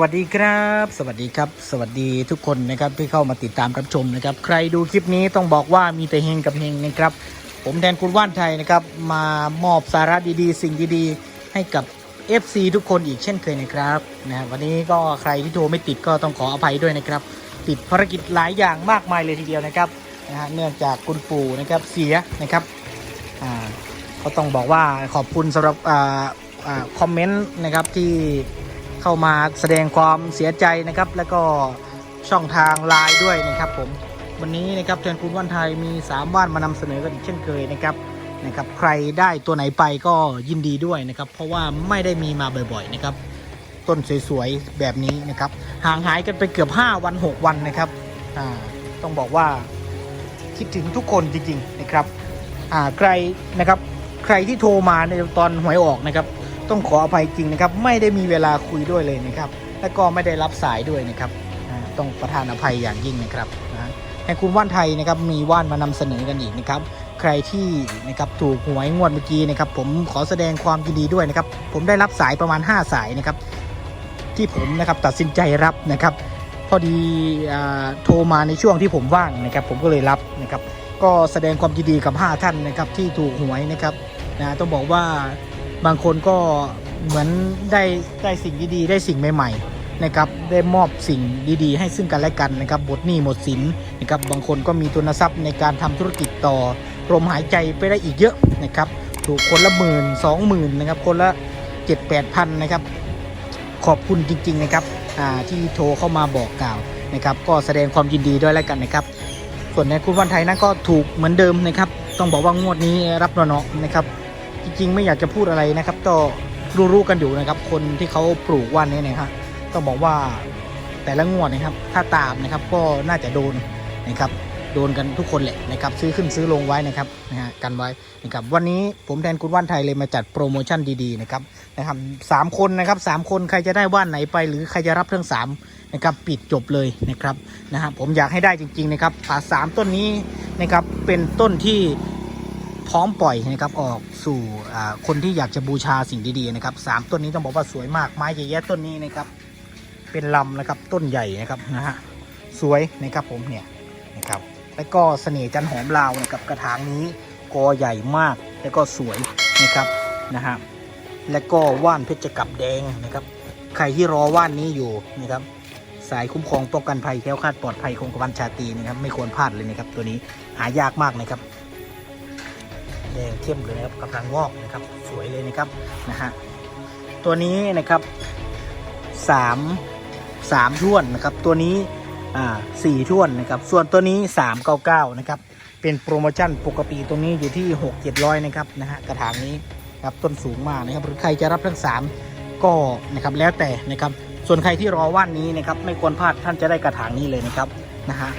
วัสดีครับ สวัสดีครับ สวัสดีทุกคนนะครับที่เข้ามาติดตามรับชมนะครับ ใครดูคลิปนี้ต้องบอกว่ามีแต่เฮงกับเฮงนะครับ ผมแทนคุณว่านไทยนะครับ มามอบสาระดีๆ สิ่งดีๆ ให้กับ FC ทุกคนอีกเช่นเคยนะครับนะวันนี้ก็ใครที่โทรไม่ติดก็ต้องขออภัยด้วยนะครับ ติดภารกิจหลายอย่างมากมายเลยทีเดียวนะครับนะฮะเนื่องจากคุณปู่นะครับเสียนะครับอ่าก็ต้องบอกว่าขอบคุณสำหรับอ่าอ่าคอมเมนต์นะครับที่ เข้ามาแสดงความเสียใจนะครับ แล้วก็ช่องทางไลน์ด้วยนะครับผมวันนี้นะครับแทนคุณวันไทยมี3บ้านมานำเสนอกันอีกเช่นเคยนะครับนะครับใครได้ตัวไหนไปก็ยินดีด้วยนะครับ เพราะว่าไม่ได้มีมาบ่อยๆนะครับ ต้นสวยๆแบบนี้นะครับห่างหายกันไปเกือบ 5 วัน 6 วันนะครับต้องบอกว่าคิดถึงทุกคนจริงๆนะครับใครนะครับใครที่โทรมาในตอนหวยออกนะครับ ต้องขออภัยจริงนะครับ ไม่ได้มีเวลาคุยด้วยเลยนะครับ และก็ไม่ได้รับสายด้วยนะครับต้องประทานอภัยอย่างยิ่งนะครับนะให้คุณว่านไทยนะครับมีว่านมานำเสนอกันอีกนะครับ ใครที่นะครับถูกหวยงวดเมื่อกี้นะครับ ผมขอแสดงความยินดีด้วยนะครับ ผมได้รับสายประมาณ 5 สายนะครับ ที่ผมนะครับตัดสินใจรับนะครับ พอดีโทรมาในช่วงที่ผมว่างนะครับ ผมก็เลยรับนะครับ ก็แสดงความยินดีกับ 5 ท่านนะครับที่ถูกหวยนะครับนะต้องบอกว่า บางคนก็เหมือนได้ได้สิ่งดีๆได้สิ่งใหม่ๆนะครับได้มอบสิ่งดีๆ ให้ซึ่งกันและกันนะครับบทหนี้หมดสินนะครับบางคนก็มีทุนทรัพย์ในการทำธุรกิจต่อลมหายใจไปได้อีกเยอะนะครับถูกคนละหมื่นสองหมื่นนะครับคนละเจ็ดแปดพันนะครับขอบคุณจริง ๆ นะครับที่โทรเข้ามาบอกกล่าวนะครับ ก็แสดงความยินดีด้วยแล้วกันนะครับ ส่วนในคุณวันไทยนั้นก็ถูกเหมือนเดิมนะครับ ต้องบอกว่างวดนี้รับรองนะครับ จริงๆ ไม่อยากจะพูดอะไรนะครับก็รู้ๆกันอยู่นะครับ คนที่เขาปลูกว่านนี้นะครับต้องบอกว่าแต่ละงวดนะครับ ถ้าตามนะครับก็น่าจะโดนนะครับโดนกันทุกคนแหละนะครับ ซื้อขึ้นซื้อลงไว้นะครับนะฮะกันไว้นะครับ วันนี้ผมแทนคุณว่านไทยเลยมาจัดโปรโมชั่นดีๆนะครับนะครับสามคนนะครับสามคนใครจะได้ว่านไหนไป หรือใครจะรับทั้งสามนะครับปิดจบเลยนะครับนะฮะผมอยากให้ได้จริง ๆ นะครับอ่าสามต้นนี้นะครับเป็นต้นที่ พร้อมปล่อยนะครับออกสู่คนที่อยากจะบูชาสิ่งดีๆนะครับสามต้นนี้ต้องบอกว่าสวยมากไม้ใหญ่ๆต้นนี้นะครับ เป็นลำนะครับต้นใหญ่นะครับนะฮะสวยนะครับผมเนี่ยนะครับแล้วก็เสน่ห์จันหอมลาวนะครับกระถางนี้กอใหญ่มากแล้วก็สวยนะครับนะฮะแล้วก็ว่านเพชรกับแดงนะครับ ใครที่รอว่านนี้อยู่นะครับ สายคุ้มครองป้องกันภัยแค้วคาดปลอดภัยคงกระพันชาตีนะครับ ไม่ควรพลาดเลยนะครับ ตัวนี้หายากมากนะครับ แดงเข้มเลยนะครับกำลังงอกนะครับสวยเลยนะครับนะฮะตัวนี้นะครับสามสามท่วนนะครับตัวนี้อ่าสี่ท่วนนะครับส่วนตัวนี้สามเก้าเก้านะครับเป็นโปรโมชั่นปกติตรงนี้อยู่ที่หกเจ็ดร้อยนะครับนะฮะกระถางนี้ครับต้นสูงมากนะครับหรือใครจะรับทั้งสามก็นะครับแล้วแต่นะครับส่วนใครที่รอว่านนี้นะครับไม่ควรพลาดท่านจะได้กระถางนี้เลยนะครับนะฮะ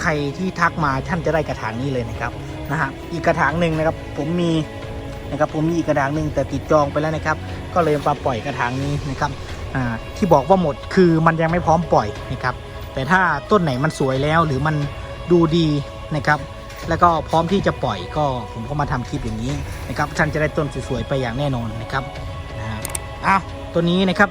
ใครที่ทักมาท่านจะได้กระถางนี้เลยนะครับ นะฮะอีกกระถางหนึ่งนะครับ ผมมีนะครับผมมีอีกกระถางหนึ่งแต่ติดจองไปแล้วนะครับ ก็เลยมาปล่อยกระถางนี้นะครับที่บอกว่าหมดคือมันยังไม่พร้อมปล่อยนะครับ แต่ถ้าต้นไหนมันสวยแล้วหรือมันดูดีนะครับ แล้วก็พร้อมที่จะปล่อยก็ผมก็มาทำคลิปอย่างนี้นะครับท่านจะได้ต้นสวยๆไปอย่างแน่นอนนะครับอ้าวตัวนี้นะครับ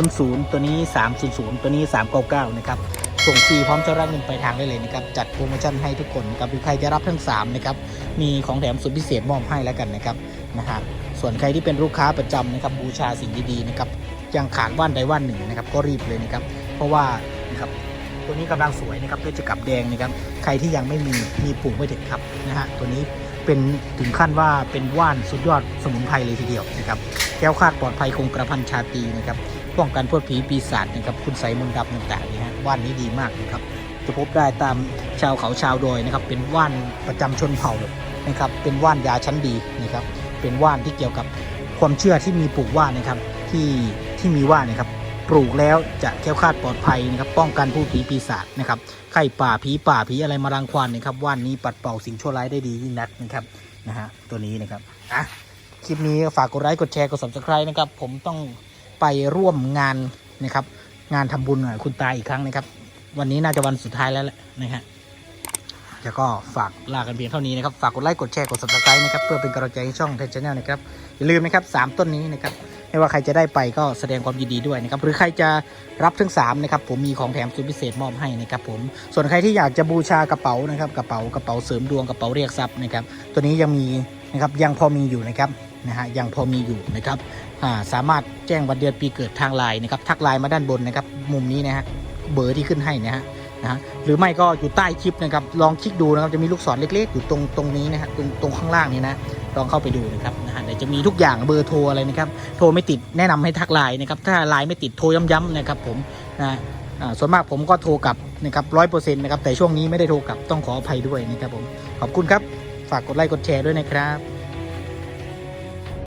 400ตัวนี้ 300 ตัวนี้ 399นะครับ ส่งฟรีพร้อมจะรับเงินไปลายทางได้เลยนะครับ จัดโปรโมชั่นให้ทุกคนนะครับหรือใครจะรับทั้ง3นะครับมีของแถมสุดพิเศษมอบให้แล้วกันนะครับนะฮะส่วนใครที่เป็นลูกค้าประจำนะครับบูชาสิ่งดีๆนะครับยังขาดว่านใดว่านหนึ่งนะครับก็รีบเลยนะครับเพราะว่านะครับตัวนี้กำลังสวยนะครับเพชรกับแดงนะครับใครที่ยังไม่มีมีปลูกไว้เถิดครับนะฮะตัวนี้เป็นถึงขั้นว่าเป็นว่านสุดยอดสมุนไพรเลยทีเดียวนะครับแก้วคาดปลอดภัยคงกระพันชาตีนะครับ ป้องกันพวกผีปีศาจนะครับคุณใส่มนต์ดำต่างๆนี่ฮะว่านนี้ดีมากนะครับจะพบได้ตามชาวเขาชาวดอยนะครับ เป็นว่านประจำชนเผ่านะครับ เป็นว่านยาชั้นดีนะครับ เป็นว่านที่เกี่ยวกับความเชื่อที่มีปลูกว่านนะครับ ที่ที่มีว่านนะครับ ปลูกแล้วจะแค้วคลาดปลอดภัยนะครับ ป้องกันผู้ผีปีศาจนะครับไข้ป่าผีป่าผีอะไรมารังควานนะครับว่านนี้ปัดเป่าสิ่งชั่วร้ายได้ดียิ่งนักนะครับนะฮะตัวนี้นะครับอะคลิปนี้ฝากกดไลค์กดแชร์กด subscribe นะครับ ผมต้อง ไปร่วมงานนะครับ งานทำบุญคุณตาอีกครั้งนะครับ วันนี้น่าจะวันสุดท้ายแล้วแหละนะฮะแล้วก็ฝากลากันเพียงเท่านี้นะครับ ฝากกดไลค์กดแชร์กด subscribe นะครับเพื่อเป็นกำลังใจให้ช่องเทนชแนลนะครับอย่าลืมนะครับสามต้นนี้นะครับไม่ว่าใครจะได้ไปก็แสดงความยินดีด้วยนะครับหรือใครจะรับทั้งสามนะครับผมมีของแถมสุดพิเศษมอบให้นะครับผมส่วนใครที่อยากจะบูชากระเป๋านะครับกระเป๋ากระเป๋าเสริมดวงกระเป๋าเรียกทรัพย์นะครับตัวนี้ยังมีนะครับยังพอมีอยู่นะครับ นะฮะยังพอมีอยู่นะครับาสามารถแจ้งวันเดือนปีเกิดทางไลน์นะครับทักไลน์มาด้านบนนะครับมุมนี้นะฮะเบอร์ที่ขึ้นให้นะฮะนะฮะหรือไม่ก็อยู่ใต้คลิปนะครับลองคลิกดูนะครับจะมีลูกศรเล็กๆ อยู่ตรงตรงนี้นะฮะตรงตรงข้างล่างนี้นะลองเข้าไปดูนะครับนะฮะเดี๋ยวจะมีทุกอย่างเบอร์โทรอะไรนะครับโทรไม่ติดแนะนำให้ทักไลน์นะครับถ้าไลน์ไม่ติดโทรย้ำๆนะครับผมนะส่วนมากผมก็โทรกลับนะครับร้อยเปอร์เซ็นต์นะครับแต่ช่วงนี้ไม่ได้โทรกลับต้องขออภัยด้วยนะครับผมขอบคุณครับฝากกดไลค์กดแชร์ด้วยนะครับ